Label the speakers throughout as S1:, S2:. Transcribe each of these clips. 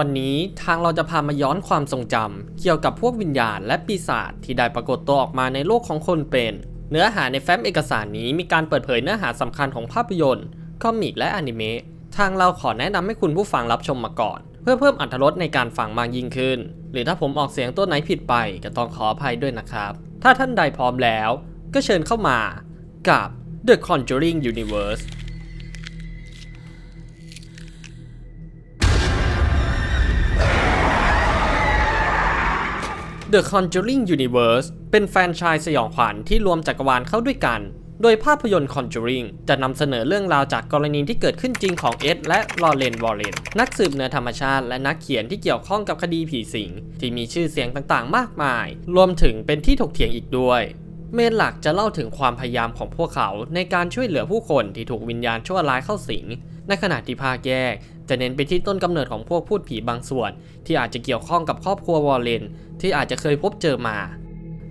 S1: วันนี้ทางเราจะพามาย้อนความทรงจำเกี่ยวกับพวกวิญญาณและปีศาจที่ได้ปรากฏตัวออกมาในโลกของคนเป็น เนื้อหาในแฟ้มเอกสารนี้มีการเปิดเผยเนื้อหาสำคัญของภาพยนตร์ คอมิกและอนิเมะทางเราขอแนะนำให้คุณผู้ฟังรับชมมาก่อน เพื่อเพิ่มอรรถรสในการฟังมากยิ่งขึ้น หรือถ้าผมออกเสียงตัวไหนผิดไปก็ต้องขออภัยด้วยนะครับ ถ้าท่านใดพร้อมแล้ว ก็เชิญเข้ามากับ The Conjuring Universe The Conjuring Universe เป็นแฟนชส์สยองขวัญที่รวมจักรวาลเข้าด้วยกัน โดยภาพยนตร์ Conjuring จะนำเสนอเรื่องราวจากกรณีที่เกิดขึ้นจริงของเอ็ดและลอเรนวอร์เรนนักสืบเหนือธรรมชาติและนักเขียนที่เกี่ยวข้องกับคดีผีสิง ที่มีชื่อเสียงต่างๆ มากมาย รวมถึงเป็นที่ถกเถียงอีกด้วย เมนหลักจะเล่าถึงความพยายามของพวกเขาในการช่วยเหลือผู้คนที่ถูกวิญญาณชั่วร้ายเข้าสิง ในขณะที่ภาคแยก จะเน้นไปที่ต้นกำเนิดของพวกพูดผีบางส่วน ที่อาจจะเกี่ยวข้องกับครอบครัววอร์เรนที่อาจจะเคยพบเจอมา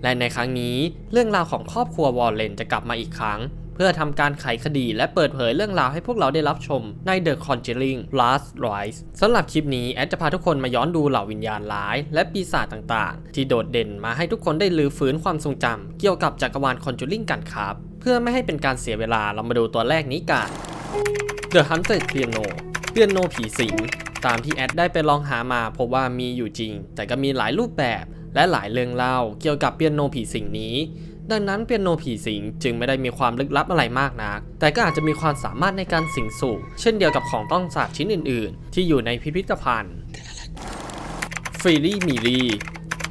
S1: และในครั้งนี้เรื่องราวของครอบครัววอร์เรนจะกลับมาอีกครั้ง เพื่อทำการไขคดีและเปิดเผยเรื่องราวให้พวกเราได้รับชมใน The Conjuring Last Rise สำหรับคลิปนี้แอดจะพาทุกคนมาย้อนดูเหล่าวิญญาณร้าย และปีศาจต่างๆ ที่โดดเด่นมาให้ทุกคนได้ลือฟื้นความทรงจำเกี่ยวกับจักรวาล Conjuring กันครับ เพื่อไม่ให้เป็นการเสียเวลาเรามาดูตัวแรกนี้กัน The Haunted Piano เปียโนผีสิง ตามที่แอดได้ไปลองหามาพบว่ามีอยู่จริง แต่ก็มีหลายรูปแบบและหลายเรื่องเล่าเกี่ยวกับเปียโนผีสิงนี้ ดังนั้นเปียโนผีสิงจึงไม่ได้มีความลึกลับอะไรมากนัก แต่ก็อาจจะมีความสามารถในการสิงสู่ เช่นเดียวกับของต้องสาบชิ้นอื่น ๆ ที่อยู่ในพิพิธภัณฑ์ฟรีลี่มีลี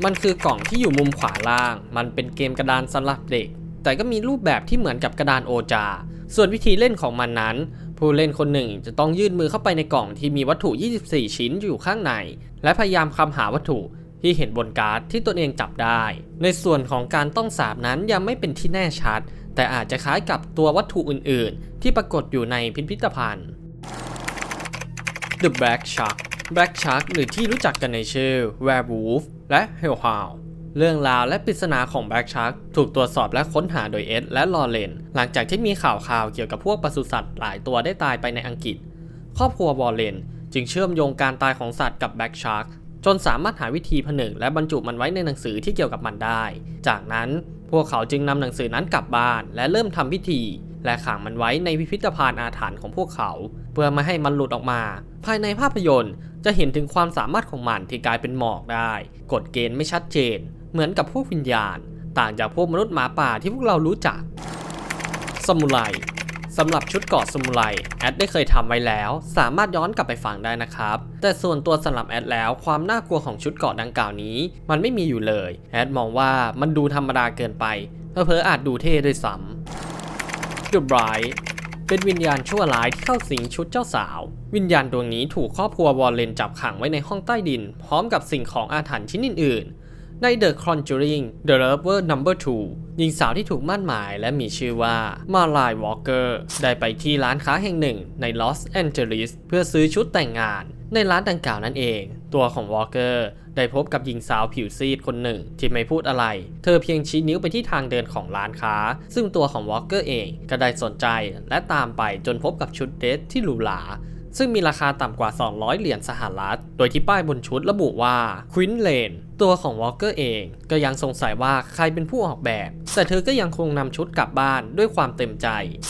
S1: มันคือกล่องที่อยู่มุมขวาล่าง มันเป็นเกมกระดานสำหรับเด็ก แต่ก็มีรูปแบบที่เหมือนกับกระดานโอจา ส่วนวิธีเล่นของมันนั้น ผู้เล่นคนหนึ่งจะต้องยื่นมือเข้าไปในกล่องที่มีวัตถุ 24 ชิ้นอยู่ข้างใน และพยายามคำหาวัตถุที่เห็นบนการ์ดที่ตนเองจับได้ ในส่วนของการต้องสาบนั้นยังไม่เป็นที่แน่ชัด แต่อาจจะคล้ายกับตัววัตถุอื่น ๆ ที่ปรากฏอยู่ในพิพิธภัณฑ์ The Black Shark Black Shark หรือที่รู้จักกันในชื่อ Werewolf และ Hellhound เรื่องราวและปริศนาของ Black Shark ถูกตรวจสอบและค้นหาโดยเอ็ดและลอเรนหลังจากที่มีข่าวข่าวเกี่ยวกับพวกปศุสัตว์หลายตัวได้ตายไปในอังกฤษ ครอบครัววอร์เรนจึงเชื่อมโยงการตายของสัตว์กับ Black Shark จนสามารถหาวิธีผนึกและบรรจุมันไว้ในหนังสือที่เกี่ยวกับมันได้ จากนั้นพวกเขาจึงนำหนังสือนั้นกลับบ้าน และเริ่มทำพิธี และขังมันไว้ในพิพิธภัณฑ์อาถรรพ์ของพวกเขา เพื่อไม่ให้มันหลุดออกมา ภายในภาพยนตร์จะเห็นถึงความสามารถของมันที่กลายเป็นหมอกได้ กฎเกณฑ์ไม่ชัดเจน เหมือนกับพวกวิญญาณ ต่างจากพวกมนุษย์หมาป่าที่พวกเรารู้จักสมุไรสำหรับชุดเกาะสมุไรแอดได้เคยทำไว้แล้ว สามารถย้อนกลับไปฟังได้นะครับ แต่ส่วนตัวสำหรับแอดแล้วความน่ากลัวของชุดเกาะดังกล่าวนี้ มันไม่มีอยู่เลยแอดมองว่ามันดูธรรมดาเกินไปเผลอๆอาจดูเท่ด้วยซ้ำ The Bride เป็นวิญญาณชั่วร้ายที่เข้าสิงชุดเจ้าสาว วิญญาณดวงนี้ถูกครอบครัววอลเลนจับขังไว้ในห้องใต้ดิน พร้อมกับสิ่งของอาถรรพ์ชิ้นอื่น ใน The Conjuring The Lover Number 2 หญิงสาวที่ถูกมั่นหมายและมีชื่อว่ามาลายวอลเกอร์ได้ไปที่ร้านค้าแห่งหนึ่งในลอสแอนเจลิสเพื่อซื้อชุดแต่งงาน ในร้านดังกล่าวนั่นเอง ตัวของวอลเกอร์ได้พบกับหญิงสาวผิวซีดคนหนึ่ง ที่ไม่พูดอะไร เธอเพียงชี้นิ้วไปที่ทางเดินของร้านค้า ซึ่งตัวของวอลเกอร์เองก็ได้สนใจและตามไปจนพบกับชุดเดทที่หรูหรา ซึ่งมีราคาต่ำกว่า 200 เหรียญสหรัฐ โดยที่ป้ายบนชุดระบุว่าควินเลนตัวของวอลเกอร์เองก็ยังสงสัยว่าใครเป็นผู้ออกแบบ แต่เธอก็ยังคงนำชุดกลับบ้านด้วยความเต็มใจ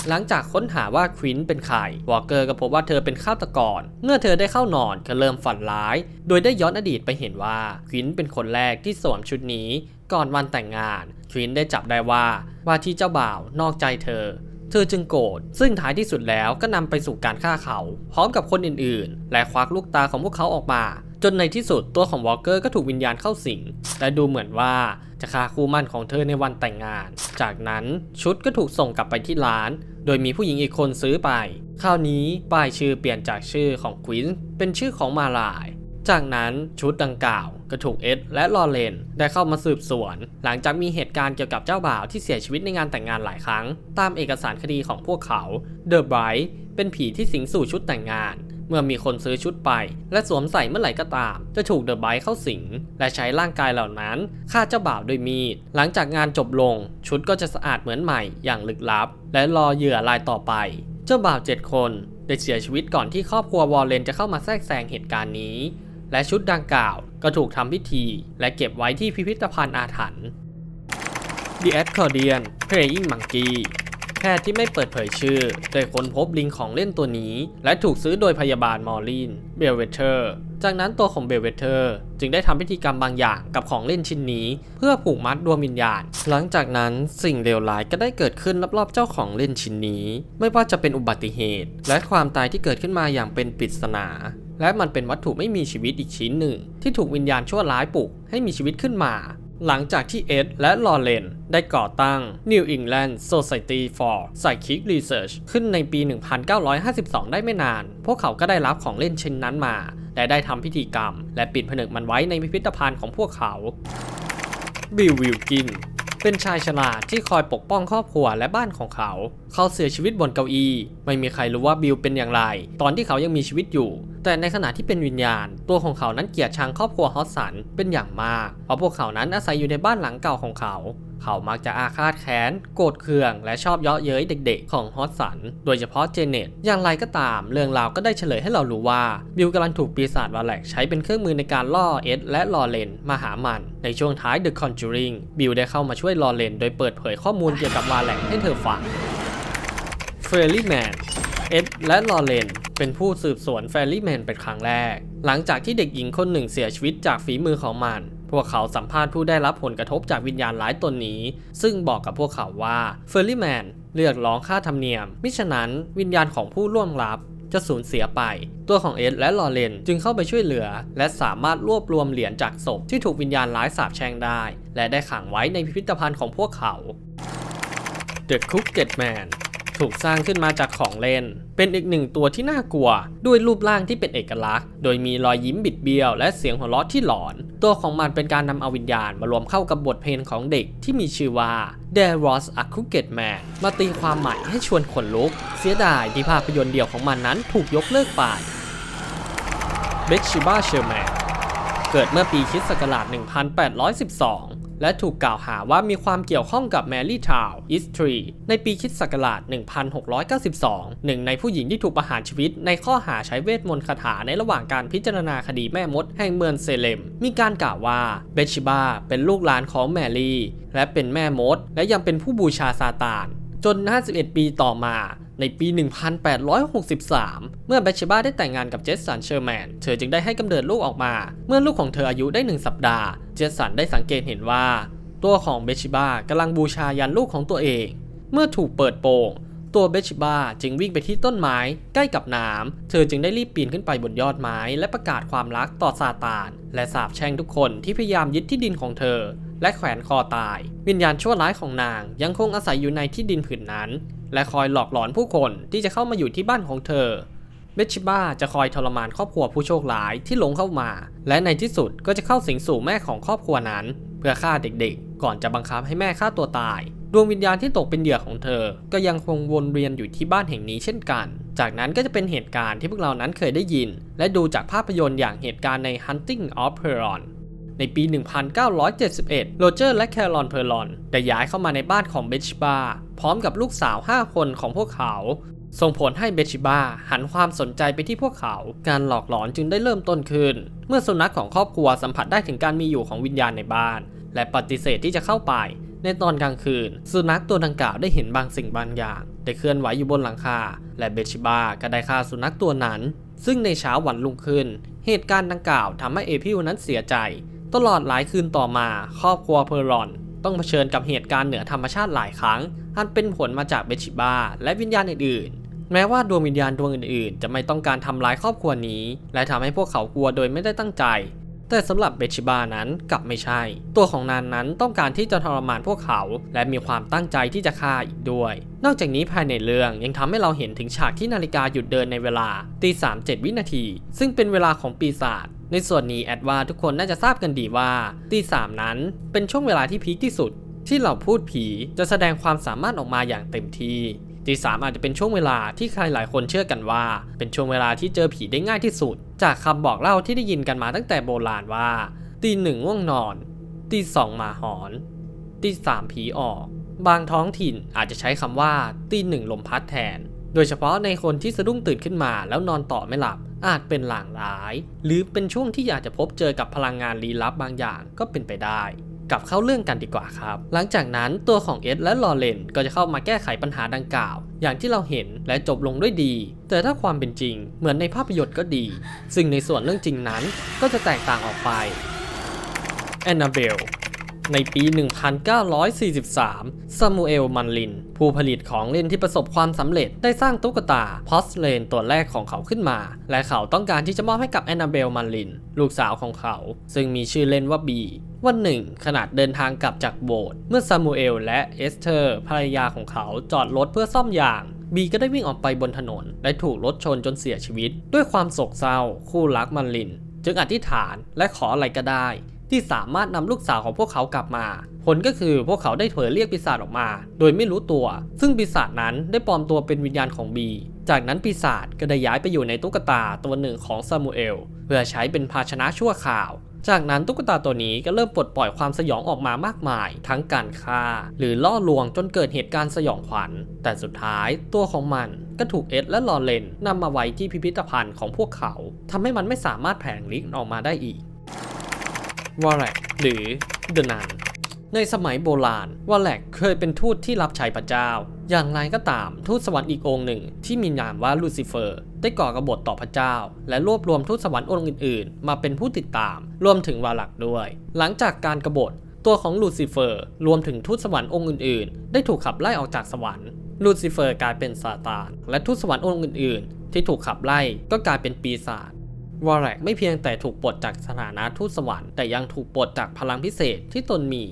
S1: หลังจากค้นหาว่าควินเป็นใครวอลเกอร์ก็พบว่าเธอเป็นฆาตกร เมื่อเธอได้เข้านอนก็เริ่มฝันร้าย โดยได้ย้อนอดีตไปเห็นว่าควินเป็นคนแรกที่สวมชุดนี้ ก่อนวันแต่งงานควินได้จับได้ว่าว่าที่เจ้าบ่าวนอกใจเธอ เธอจึงโกรธซึ่งท้ายที่สุดแล้วก็นำไปสู่การฆ่าเขา พร้อมกับคนอื่นๆ และควักลูกตาของพวกเขาออกมา จนในที่สุดตัวของวอลเกอร์ก็ถูกวิญญาณเข้าสิงและดูเหมือนว่าจะฆ่าคู่มั่นของเธอในวันแต่งงาน จากนั้นชุดก็ถูกส่งกลับไปที่ร้าน โดยมีผู้หญิงอีกคนซื้อไปคราวนี้ป้ายชื่อเปลี่ยนจากชื่อของควินเป็นชื่อของมาลาย จากนั้นชุดดังกล่าว ก็ถูกเอ็ดและลอเรนได้เข้ามาสืบสวน หลังจากมีเหตุการณ์เกี่ยวกับเจ้าบ่าวที่เสียชีวิตในงานแต่งงานหลายครั้ง ตามเอกสารคดีของพวกเขาเดอะไบรท์เป็นผีที่สิงสู่ชุดแต่งงานเมื่อมีคนซื้อชุดไป และสวมใส่เมื่อไหร่ก็ตาม จะถูกเดอะไบรท์เข้าสิง และใช้ร่างกายเหล่านั้นฆ่าเจ้าบ่าวด้วยมีด หลังจากงานจบลง ชุดก็จะสะอาดเหมือนใหม่อย่างลึกลับ และรอเหยื่อรายต่อไป เจ้าบ่าวเจ็ดคนได้เสียชีวิตก่อนที่ครอบครัววอลเลนจะเข้ามาแทรกแซงเหตุการณ์นี้ และชุดดังกล่าวก็ถูกทำพิธี และเก็บไว้ที่พิพิธภัณฑ์อาถรรพ์ The Accordion Playing Monkey แพทย์ที่ไม่เปิดเผยชื่อได้ค้นพบลิงของเล่นตัวนี้ และถูกซื้อโดยพยาบาลมอร์ลินเบลเวเทอร์ จากนั้นตัวของเบลเวเทอร์ จึงได้ทำพิธีกรรมบางอย่างกับของเล่นชิ้นนี้ เพื่อผูกมัดดวงวิญญาณ หลังจากนั้นสิ่งเลวร้ายก็ได้เกิดขึ้นรอบๆเจ้าของเล่นชิ้นนี้ ไม่ว่าจะเป็นอุบัติเหตุ และความตายที่เกิดขึ้นมาอย่างเป็นปริศนา และมันเป็นวัตถุไม่มีชีวิตอีกชิ้นหนึ่ง ที่ถูกวิญญาณชั่วร้ายปลุกให้มีชีวิตขึ้นมา หลังจากที่เอ็ดและลอเรนได้ก่อตั้ง New England Society for Psychic Research ขึ้นในปี 1952 ได้ไม่นาน พวกเขาก็ได้รับของเล่นชิ้นนั้นมา และได้ทำพิธีกรรม และปิดผนึกมันไว้ในพิพิธภัณฑ์ของพวกเขาบิลวิลกิน เป็นชายฉลาดที่คอยปกป้องครอบครัวและบ้านของเขา เขาเสียชีวิตบนเก้าอี้ไม่มีใครรู้ว่าบิลเป็นอย่างไร ตอนที่เขายังมีชีวิตอยู่ แต่ในขณะที่เป็นวิญญาณ ตัวของเขานั้นเกลียดชังครอบครัวฮอสสันเป็นอย่างมากเพราะพวกเขานั้นอาศัยอยู่ในบ้านหลังเก่าของเขา เขามักจะอาฆาตแค้น โกรธเคือง และชอบเยาะเย้ยเด็กๆ ของฮอสสัน โดยเฉพาะเจเน็ต อย่างไรก็ตาม เรื่องราวก็ได้เฉลยให้เรารู้ว่า บิลกำลังถูกปีศาจวาแลกใช้เป็นเครื่องมือในการล่อเอ็ดและลอเรนมาหามัน ในช่วงท้าย The Conjuring บิลได้เข้ามาช่วยลอเรนโดยเปิดเผยข้อมูลเกี่ยวกับวาแลกให้เธอฟังเฟรลี่แมนเอ็ดและลอเรนเป็นผู้สืบสวนแฟรี่แมนเป็นครั้งแรก หลังจากที่เด็กหญิงคนหนึ่งเสียชีวิตจากฝีมือของมัน พวกเขาสัมภาษณ์ผู้ได้รับผลกระทบจากวิญญาณร้ายตนนี้ ซึ่งบอกกับพวกเขาว่าเฟอร์รี่แมนเรียกร้องค่าธรรมเนียม มิฉะนั้นวิญญาณของผู้ล่วงลับจะสูญเสียไป ตัวของเอ็ดและลอเรนจึงเข้าไปช่วยเหลือ และสามารถรวบรวมเหรียญจากศพที่ถูกวิญญาณร้ายสาปแช่งได้ และได้ขังไว้ในพิพิธภัณฑ์ของพวกเขา The Crooked Man ถูกสร้างขึ้นมาจากของเล่น เป็นอีกหนึ่งตัวที่น่ากลัว ด้วยรูปร่างที่เป็นเอกลักษณ์ โดยมีรอยยิ้มบิดเบี้ยว และเสียงหัวเราะที่หลอน ตัวของมันเป็นการนำเอาวิญญาณมารวมเข้ากับบทเพลงของเด็กที่มีชื่อว่า There Was a Crooked Man มาตีความใหม่ให้ชวนขนลุก เสียดายที่ภาพยนตร์เดี่ยวของมันนั้นถูกยกเลิกไปเบคชิบาเชอร์แมนเกิดเมื่อปีคริสต์ศักราช1812 และถูกกล่าวหาว่ามีความเกี่ยวข้องกับแมรี่ทาวอิสตรีในปีคิศักราช 1692 หนึ่งในผู้หญิงที่ถูกประหารชีวิต ในข้อหาใช้เวทมนต์คาถาในระหว่างการพิจารณาคดีแม่มดแห่งเมืองเซเลม มีการกล่าวว่าเบชชิบาเป็นลูกหลานของแมรี่ และเป็นแม่มด และยังเป็นผู้บูชาซาตาน จน 51 ปีต่อมาในปี 1863 เมื่อแบชบ้าได้แต่งงานกับเจสสันเชอร์แมน เธอจึงได้ให้กำเนิดลูกออกมา เมื่อลูกของเธออายุได้ 1 สัปดาห์ เจสสันได้สังเกตเห็นว่า ตัวของเบชิบ้ากำลังบูชายันลูกของตัวเอง เมื่อถูกเปิดโปง ตัวเบชิบาจึงวิ่งไปที่ต้นไม้ใกล้กับน้ำ เธอจึงได้รีบปีนขึ้นไปบนยอดไม้และประกาศความรักต่อซาตาน และสาปแช่งทุกคนที่พยายามยึดที่ดินของเธอ และแขวนคอตาย วิญญาณชั่วร้ายของนางยังคงอาศัยอยู่ในที่ดินผืนนั้น และคอยหลอกหลอนผู้คนที่จะเข้ามาอยู่ที่บ้านของเธอเบชชิบ้าจะคอยทรมานครอบครัวผู้โชคร้ายที่หลงเข้ามา และในที่สุดก็จะเข้าสิงสู่แม่ของครอบครัวนั้น เพื่อฆ่าเด็กๆ ก่อนจะบังคับให้แม่ฆ่าตัวตาย ดวงวิญญาณที่ตกเป็นเหยื่อของเธอ ก็ยังคงวนเวียนอยู่ที่บ้านแห่งนี้เช่นกัน จากนั้นก็จะเป็นเหตุการณ์ที่พวกเรานั้นเคยได้ยิน และดูจากภาพยนตร์อย่างเหตุการณ์ใน Hunting of Peron ในปี 1971 โรเจอร์และแคลรอนเพอร์ลอนได้ย้ายเข้ามาในบ้านของเบชิบาพร้อมกับลูกสาว 5 คนของพวกเขา ส่งผลให้เบชชิบาหันความสนใจไปที่พวกเขา การหลอกหลอนจึงได้เริ่มต้นขึ้น เมื่อสุนัขของครอบครัวสัมผัสได้ถึงการมีอยู่ของวิญญาณในบ้าน และปฏิเสธที่จะเข้าไป ในตอนกลางคืน สุนัขตัวดังกล่าวได้เห็นบางสิ่งบางอย่างได้เคลื่อนไหวอยู่บนหลังคา และเบชิบาก็ได้ฆ่าสุนัขตัวนั้น ซึ่งในเช้าวันรุ่งขึ้น เหตุการณ์ดังกล่าวทำให้เอพิวนั้นเสียใจ ตลอดหลายคืนต่อมา ครอบครัวเพอร์รอน ต้องเผชิญกับเหตุการณ์เหนือธรรมชาติหลายครั้ง อันเป็นผลมาจากเบชิบาและวิญญาณอื่นๆแม้ว่าดวงวิญญาณดวงอื่นๆ จะไม่ต้องการทำร้ายครอบครัวนี้ และทำให้พวกเขากลัวโดยไม่ได้ตั้งใจ แต่สำหรับเบชิบานั้นกลับไม่ใช่ ตัวของนางนั้นต้องการที่จะทรมานพวกเขา และมีความตั้งใจที่จะฆ่าอีกด้วย นอกจากนี้ภายในเรื่องยังทำให้เราเห็นถึงฉากที่นาฬิกาหยุดเดินในเวลาตีสามเจ็ดวินาที ซึ่งเป็นเวลาของปีศาจในส่วนนี้แอดว่าทุกคนน่าจะทราบกันดีว่าตีสามนั้นเป็นช่วงเวลาที่พีคที่สุดที่เราพูดผีจะแสดงความสามารถออกมาอย่างเต็มที่ ตีสามอาจจะเป็นช่วงเวลาที่ใครหลายคนเชื่อกันว่า เป็นช่วงเวลาที่เจอผีได้ง่ายที่สุด จากคำบอกเล่าที่ได้ยินกันมาตั้งแต่โบราณว่า ตีหนึ่งง่วงนอน ตีสองหมาหอน ตีสามผีออก บางท้องถิ่นอาจจะใช้คำว่า ตีหนึ่งลมพัดแทน โดยเฉพาะในคนที่สะดุ้งตื่นขึ้นมาแล้วนอนต่อไม่หลับอาจเป็นหลางร้าย หรือเป็นช่วงที่อยากจะพบเจอกับพลังงานลี้ลับบางอย่างก็เป็นไปได้ กลับเข้าเรื่องกันดีกว่าครับ หลังจากนั้นตัวของเอ็ดและลอเรนก็จะเข้ามาแก้ไขปัญหาดังกล่าว อย่างที่เราเห็นและจบลงด้วยดี แต่ถ้าความเป็นจริง เหมือนในภาพยนตร์ก็ดี ซึ่งในส่วนเรื่องจริงนั้นก็จะแตกต่างออกไปแอนนาเบล ในปี 1943 ซามูเอล มันลิน ผู้ผลิตของเล่นที่ประสบความสำเร็จได้สร้างตุ๊กตาพอสเลนตัวแรกของเขาขึ้นมา และเขาต้องการที่จะมอบให้กับแอนนาเบล มันลิน ลูกสาวของเขา ซึ่งมีชื่อเล่นว่าบีวันหนึ่งขณะเดินทางกลับจากโบสถ์เมื่อซามูเอลและเอสเธอร์ภรรยาของเขาจอดรถเพื่อซ่อมยางบีก็ได้วิ่งออกไปบนถนน และถูกรถชนจนเสียชีวิต ด้วยความโศกเศร้า คู่รักมันลิน จึงอธิษฐานและขออะไรก็ได้ ที่สามารถนำลูกสาวของพวกเขากลับมา ผลก็คือพวกเขาได้เผยเรียกปีศาจออกมา โดยไม่รู้ตัว ซึ่งปีศาจนั้นได้ปลอมตัวเป็นวิญญาณของบี จากนั้นปีศาจก็ได้ย้ายไปอยู่ในตุ๊กตาตัวหนึ่งของซามูเอลเพื่อใช้เป็นภาชนะชั่วคราว จากนั้นตุ๊กตาตัวนี้ก็เริ่มปลดปล่อยความสยองออกมามากมาย ทั้งการฆ่า หรือล่อลวงจนเกิดเหตุการณ์สยองขวัญ แต่สุดท้ายตัวของมันก็ถูกเอ็ดและลอเรนนำมาไว้ที่พิพิธภัณฑ์ของพวกเขาทำให้มันไม่สามารถแผงลิกออกมาได้อีก วอลแลกหรือเดนันในสมัยโบราณวอลแลกเคยเป็นทูตที่รับใช้พระเจ้า อย่างไรก็ตาม ทูตสวรรค์อีกองค์หนึ่งที่มีนามว่าลูซิเฟอร์ ได้ก่อกบฏต่อพระเจ้า และรวบรวมทูตสวรรค์องค์อื่นๆ มาเป็นผู้ติดตาม รวมถึงวาลักด้วย หลังจากการกบฏตัวของลูซิเฟอร์ รวมถึงทูตสวรรค์องค์อื่นๆ ได้ถูกขับไล่ออกจากสวรรค์ลูซิเฟอร์กลายเป็นซาตาน และทูตสวรรค์องค์อื่นๆ ที่ถูกขับไล่ก็กลายเป็นปีศาจ วอลแลกไม่เพียงแต่ถูกปลดจากสถานะทูตสวรรค์แต่ยังถูกปลดจากพลังพิเศษที่ตนมี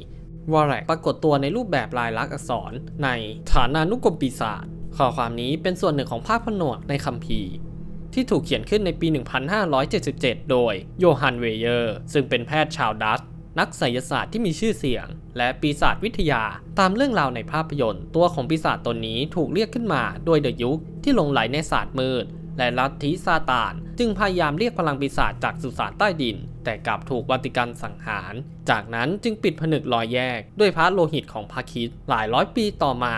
S1: วอลแลกปรากฏตัวในรูปแบบลายลักษณ์อักษร ในฐานานุกรมปีศาจข้อความนี้เป็นส่วนหนึ่งของภาพผนวกในคัมภีร์ที่ถูกเขียนขึ้นในปี 1577 โดยโยฮันเวเยอร์ ซึ่งเป็นแพทย์ชาวดัตช์นักไสยศาสตร์ที่มีชื่อเสียง และปีศาจวิทยาตามเรื่องราวในภาพยนตร์ ตัวของปีศาจตนนี้ถูกเรียกขึ้นมา โดยเดอะยุคที่ลงไหลในศาสตร์มืด และลัทธิซาตาน จึงพยายามเรียกพลังปีศาจจากสุสานใต้ดิน แต่กลับถูกวัติกันสังหาร จากนั้นจึงปิดผนึกรอยแยก ด้วยพระโลหิตของพระคิดหลายร้อยปีต่อมา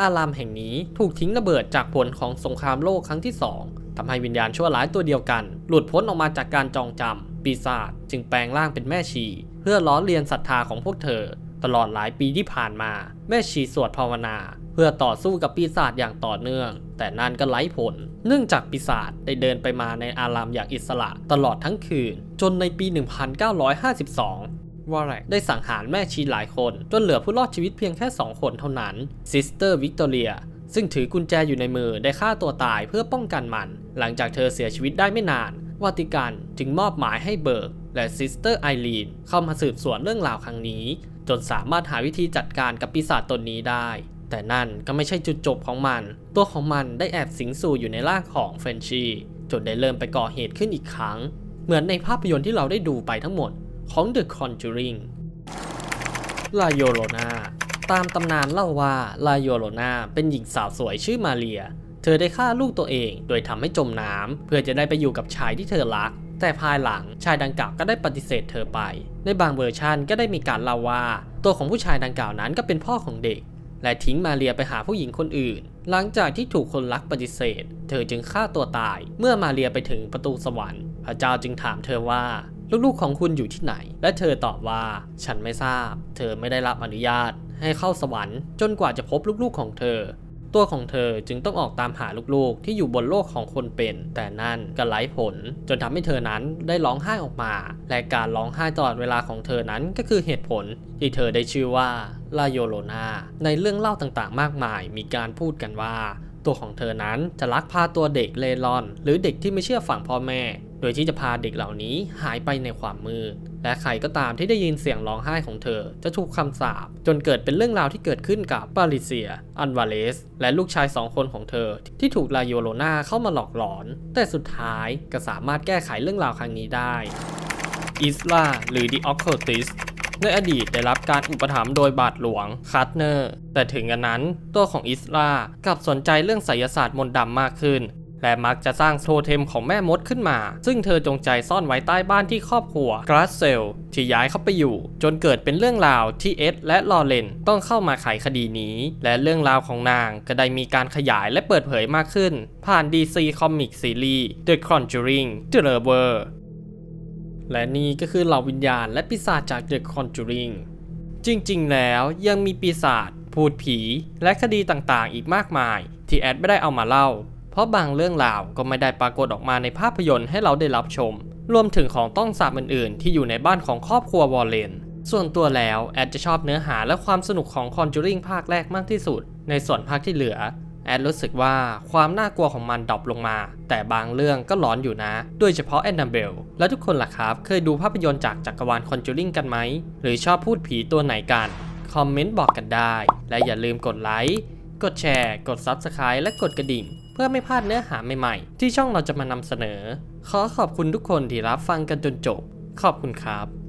S1: อารามแห่งนี้ถูกทิ้งระเบิดจากผลของสงครามโลกครั้งที่สองทำให้วิญญาณชั่วร้ายตัวเดียวกัน หลุดพ้นออกมาจากการจองจำปีศาจจึงแปลงร่างเป็นแม่ชี เพื่อล้อเลียนศรัทธาของพวกเธอ ตลอดหลายปีที่ผ่านมา แม่ชีสวดภาวนา เพื่อต่อสู้กับปีศาจอย่างต่อเนื่อง แต่นั่นก็ไร้ผล เนื่องจากปีศาจได้เดินไปมาในอารามอย่างอิสระตลอดทั้งคืน จนในปี 1952วอลแลกได้สังหารแม่ชีหลายคน จนเหลือผู้รอดชีวิตเพียงแค่ 2 คนเท่านั้นซิสเตอร์วิกตอเรียซึ่งถือกุญแจอยู่ในมือได้ฆ่าตัวตายเพื่อป้องกันมัน หลังจากเธอเสียชีวิตได้ไม่นาน วาติกันจึงมอบหมายให้เบิร์กและซิสเตอร์ไอรีนเข้ามาสืบสวนเรื่องราวครั้งนี้ จนสามารถหาวิธีจัดการกับปีศาจตนนี้ได้ แต่นั่นก็ไม่ใช่จุดจบของมัน ตัวของมันได้แอบสิงสู่อยู่ในร่างของเฟรนชีจนได้เริ่มไปก่อเหตุขึ้นอีกครั้ง เหมือนในภาพยนตร์ที่เราได้ดูไปทั้งหมดของ The Conjuring ลาโยโลนาตามตำนานเล่าว่าลาโยโลนาเป็นหญิงสาวสวยชื่อมาเรีย เธอได้ฆ่าลูกตัวเอง โดยทำให้จมน้ำเพื่อจะได้ไปอยู่กับชายที่เธอรัก แต่ภายหลังชายดังกล่าวก็ได้ปฏิเสธเธอไป ในบางเวอร์ชันก็ได้มีการเล่าว่า ตัวของผู้ชายดังกล่าวนั้นก็เป็นพ่อของเด็ก และทิ้งมาเรียไปหาผู้หญิงคนอื่น หลังจากที่ถูกคนรักปฏิเสธ เธอจึงฆ่าตัวตาย เมื่อมาเรียไปถึงประตูสวรรค์ พระเจ้าจึงถามเธอว่าลูกๆของคุณอยู่ที่ไหน และเธอตอบว่า ฉันไม่ทราบ เธอไม่ได้รับอนุญาตให้เข้าสวรรค์ จนกว่าจะพบลูกๆของเธอ ตัวของเธอจึงต้องออกตามหาลูกๆ ที่อยู่บนโลกของคนเป็น แต่นั่นก็ไร้ผล จนทำให้เธอนั้นได้ร้องไห้ออกมา และการร้องไห้ตลอดเวลาของเธอนั้นก็คือเหตุผล ที่เธอได้ชื่อว่าลาโยโลนาในเรื่องเล่าต่างๆ มากมาย มีการพูดกันว่า ตัวของเธอนั้นจะลักพาตัวเด็กเล่ร่อน หรือเด็กที่ไม่เชื่อฝั่งพ่อแม่ โดยที่จะพาเด็กเหล่านี้หายไปในความมืด และใครก็ตามที่ได้ยินเสียงร้องไห้ของเธอ จะถูกคำสาปจนเกิดเป็นเรื่องราวที่เกิดขึ้นกับปาริเซีย อันวาเลส และลูกชายสองคนของเธอ ที่ถูกลาโยโลนาเข้ามาหลอกหลอน แต่สุดท้ายก็สามารถแก้ไขเรื่องราวครั้งนี้ได้อิสลาหรือ The Occultist ในอดีตได้รับการอุปถัมภ์โดยบาทหลวงคาร์เนอร์ แต่ถึงกันนั้นตัวของอิสลากลับสนใจเรื่องไสยศาสตร์มนต์ดำมากขึ้น และมักจะสร้างโทเทมของแม่มดขึ้นมา ซึ่งเธอจงใจซ่อนไว้ใต้บ้านที่ครอบครัวกราสเซลที่ย้ายเข้าไปอยู่ จนเกิดเป็นเรื่องราวที่เอ็ดและลอเรนต้องเข้ามาไขคดีนี้ และเรื่องราวของนางก็ได้มีการขยายและเปิดเผยมากขึ้น ผ่าน DC Comic Series The Conjuring The r e v e r และนี่ก็คือเหล่าวิญญาณและปีศาจจาก The Conjuring จริงๆ แล้วยังมีปีศาจ พูดผี และคดีต่างๆ อีกมากมาย ที่แอดไม่ได้เอามาเล่า เพราะบางเรื่องราวก็ไม่ได้ปรากฏออกมาในภาพยนตร์ให้เราได้รับชม รวมถึงของต้องสาบอื่นๆ ที่อยู่ในบ้านของครอบครัววอลเลน ส่วนตัวแล้วแอดจะชอบเนื้อหาและความสนุกของ Conjuring ภาคแรกมากที่สุด ในส่วนภาคที่เหลือ แอดรู้สึกว่าความน่ากลัวของมันดรอปลงมา แต่บางเรื่องก็หลอนอยู่นะ โดยเฉพาะแอนนาเบล แล้วทุกคนล่ะครับเคยดูภาพยนตร์จากจักรวาล Conjuring กันไหม หรือชอบพูดผีตัวไหนกัน คอมเมนต์บอกกันได้ และอย่าลืมกดไลค์ กดแชร์ กด Subscribe และกดกระดิ่ง เพื่อไม่พลาดเนื้อหาใหม่ๆ ที่ช่องเราจะมานำเสนอ ขอขอบคุณทุกคนที่รับฟังกันจนจบ ขอบคุณครับ